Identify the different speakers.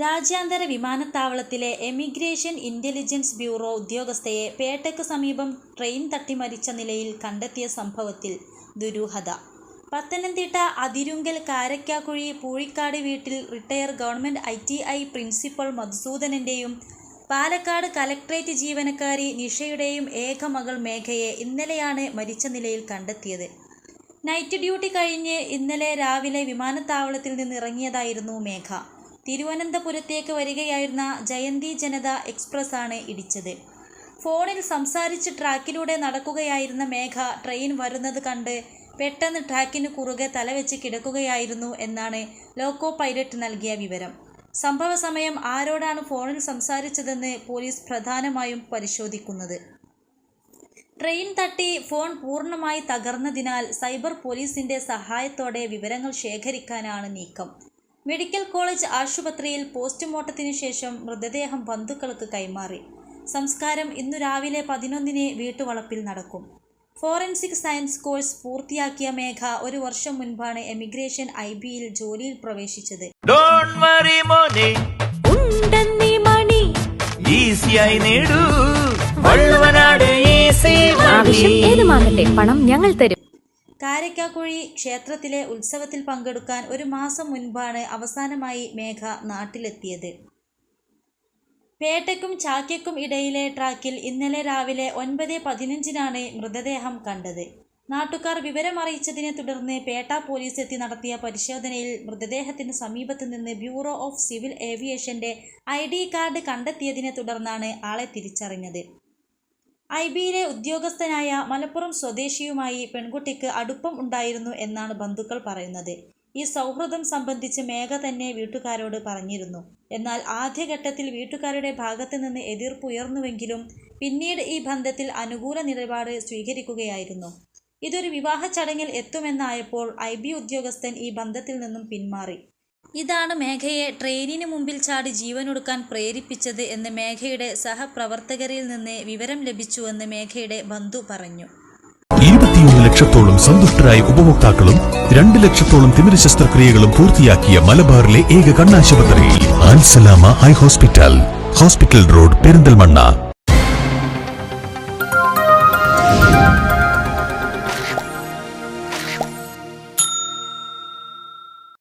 Speaker 1: രാജ്യാന്തര വിമാനത്താവളത്തിലെ emigration intelligence bureau ഉദ്യോഗസ്ഥയെ പേട്ടയ്ക്ക് സമീപം ട്രെയിൻ തട്ടിമരിച്ച നിലയിൽ കണ്ടെത്തിയ സംഭവത്തിൽ ദുരൂഹത. പത്തനംതിട്ട അതിരുങ്കൽ കാരക്കാക്കുഴി പൂഴിക്കാട് വീട്ടിൽ retire government I T I principal മധുസൂദനന്റെയും Palakkad collectorate ജീവനക്കാരി നിഷയുടെയും ഏക മകൾ മേഘയെ ഇന്നലെയാണ് മരിച്ച നിലയിൽ കണ്ടെത്തിയത്. നൈറ്റ് ഡ്യൂട്ടി കഴിഞ്ഞ് ഇന്നലെ രാവിലെ വിമാനത്താവളത്തിൽ നിന്ന് ഇറങ്ങിയതായിരുന്നു മേഘ. തിരുവനന്തപുരത്തേക്ക് വരികയായിരുന്ന ജയന്തി ജനത എക്സ്പ്രസ് ആണ് ഇടിച്ചത്. ഫോണിൽ സംസാരിച്ച് ട്രാക്കിലൂടെ നടക്കുകയായിരുന്ന മേഘ ട്രെയിൻ വരുന്നത് കണ്ട് പെട്ടെന്ന് ട്രാക്കിന് കുറുകെ തലവെച്ച് കിടക്കുകയായിരുന്നു എന്നാണ് ലോക്കോ പൈലറ്റ് നൽകിയ വിവരം. സംഭവ സമയം ആരോടാണ് ഫോണിൽ സംസാരിച്ചതെന്ന് പോലീസ് പ്രധാനമായും പരിശോധിക്കുന്നത്. ട്രെയിൻ തട്ടി ഫോൺ പൂർണമായി തകർന്നതിനാൽ സൈബർ പോലീസിന്റെ സഹായത്തോടെ വിവരങ്ങൾ ശേഖരിക്കാനാണ് നീക്കം. മെഡിക്കൽ കോളേജ് ആശുപത്രിയിൽ പോസ്റ്റ്മോർട്ടത്തിന് ശേഷം മൃതദേഹം ബന്ധുക്കൾക്ക് കൈമാറി. സംസ്കാരം ഇന്നു രാവിലെ പതിനൊന്നിന് വീട്ടുവളപ്പിൽ നടക്കും. ഫോറൻസിക് സയൻസ് കോഴ്സ് പൂർത്തിയാക്കിയ മേഘ ഒരു വർഷം മുൻപാണ് എമിഗ്രേഷൻ ഐ ബിയിൽ ജോലിയിൽ പ്രവേശിച്ചത്.
Speaker 2: ഡോണ്ട് വറി മോനെ.
Speaker 3: ഉണ്ടെന്നീ മണി.
Speaker 2: ഈസിയായി നേടൂ. വള്ളുവനാട് ഈസി
Speaker 3: ആവശ്യം ഏതുമാകട്ടെ പണം ഞങ്ങൾ തരും.
Speaker 1: കാരക്കാക്കുഴി ക്ഷേത്രത്തിലെ ഉത്സവത്തിൽ പങ്കെടുക്കാൻ ഒരു മാസം മുൻപാണ് അവസാനമായി മേഘ നാട്ടിലെത്തിയത്. പേട്ടയ്ക്കും ചാക്യക്കും ഇടയിലെ ട്രാക്കിൽ ഇന്നലെ രാവിലെ ഒൻപത് പതിനഞ്ചിനാണ് മൃതദേഹം കണ്ടത്. നാട്ടുകാർ വിവരമറിയിച്ചതിനെ തുടർന്ന് പേട്ട പോലീസ് എത്തി നടത്തിയ പരിശോധനയിൽ മൃതദേഹത്തിന് സമീപത്ത് നിന്ന് ബ്യൂറോ ഓഫ് സിവിൽ ഏവിയേഷന്റെ ഐ കാർഡ് കണ്ടെത്തിയതിനെ തുടർന്നാണ് ആളെ തിരിച്ചറിഞ്ഞത്. ഐ ബിയിലെ ഉദ്യോഗസ്ഥനായ മലപ്പുറം സ്വദേശിയുമായി പെൺകുട്ടിക്ക് അടുപ്പം ഉണ്ടായിരുന്നു എന്നാണ് ബന്ധുക്കൾ പറയുന്നത്. ഈ സൗഹൃദം സംബന്ധിച്ച് മേഘ തന്നെ വീട്ടുകാരോട് പറഞ്ഞിരുന്നു. എന്നാൽ ആദ്യഘട്ടത്തിൽ വീട്ടുകാരുടെ ഭാഗത്തു നിന്ന് എതിർപ്പ് ഉയർന്നുവെങ്കിലും പിന്നീട് ഈ ബന്ധത്തിൽ അനുകൂല നിലപാട് സ്വീകരിക്കുകയായിരുന്നു. ഇതൊരു വിവാഹ ചടങ്ങിൽ എത്തുമെന്നായപ്പോൾ ഐ ബി ഉദ്യോഗസ്ഥൻ ഈ ബന്ധത്തിൽ നിന്നും പിന്മാറി. ഇതാണ് മേഘയെ ട്രെയിനിന് മുമ്പിൽ ചാടി ജീവനൊടുക്കാൻ പ്രേരിപ്പിച്ചത് എന്ന് മേഘയുടെ സഹപ്രവർത്തകരിൽ നിന്ന് വിവരം ലഭിച്ചുവെന്ന് മേഘയുടെ ബന്ധു പറഞ്ഞു.
Speaker 4: ഇരുപത്തിയൊന്ന് ലക്ഷത്തോളം സന്തുഷ്ടരായ ഉപഭോക്താക്കളും രണ്ട് ലക്ഷത്തോളം തിമിര ശസ്ത്രക്രിയകളും പൂർത്തിയാക്കിയ മലബാറിലെ ഏക കണ്ണാശുപത്രി ഹോസ്പിറ്റൽ ഹോസ്പിറ്റൽ റോഡ് പെരിന്തൽമണ്ണ.